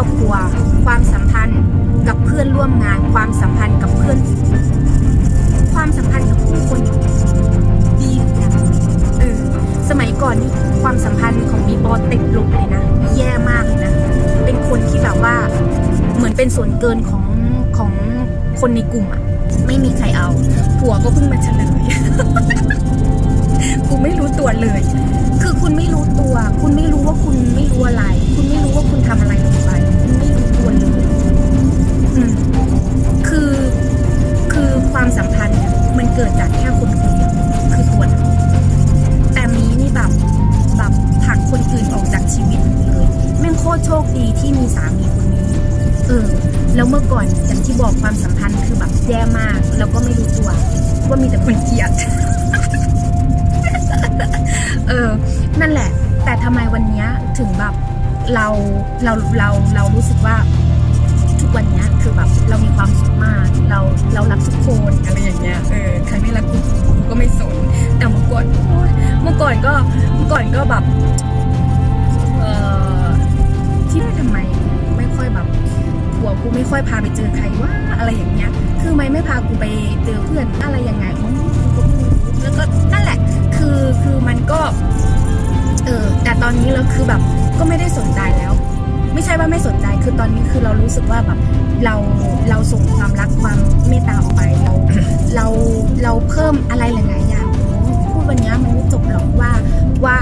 ครอบครัว ความสัมพันธ์กับเพื่อนร่วมงาน ความสัมพันธ์กับเพื่อน ความสัมพันธ์กับผู้คนดีทุกอย่างเออสมัยก่อนนี่ความสัมพันธ์ของมีปอติดลบเลยนะ แย่มากเลยนะ เป็นคนที่แบบว่าเหมือนเป็นส่วนเกินของของคนในกลุ่มอะไม่มีใครเอา ผัวก็เพิ่งมาเฉลยกูไม่รู้ตัวเลย คือคุณไม่รู้ตัว คุณไม่รู้ว่าคุณไม่รู้อะไร คุณไม่รู้ว่าคุณ ตรโชคดีที่มีสามีคนนี้ เออ แล้วเมื่อก่อนอย่างที่บอกความสัมพันธ์คือแบบแย่มาก แล้วก็ไม่รู้ตัว ว่ามีแต่คนเกลียด เออ นั่นแหละ แต่ทำไมวันนี้ถึงแบบเราเราเราเรารู้สึกว่าทุกวันนี้คือแบบเรามีความสุขมาก เราเรารักทุกคนอะไรอย่างเงี้ยเออใครไม่รักกูกูก็ไม่สน แต่เมื่อก่อนเมื่อก่อนก็เมื่อก่อนก็แบบ ไม่ค่อยพาไปเจอใครว่าอะไรอย่างเงี้ย คือไม่ไม่พากูไปเจอเพื่อนอะไรยังไงอืมกูแล้วก็นั่นแหละ คือคือมันก็ เออแต่ตอนนี้เราคือแบบก็ไม่ได้สนใจแล้ว ไม่ใช่ว่าไม่สนใจคือตอนนี้คือเรารู้สึกว่าแบบเราเราส่งความรักความเมตตาออกไปเราเราเราเพิ่มอะไรหลายๆอย่างพูดวันนี้มันไม่จบหรอกว่าว่า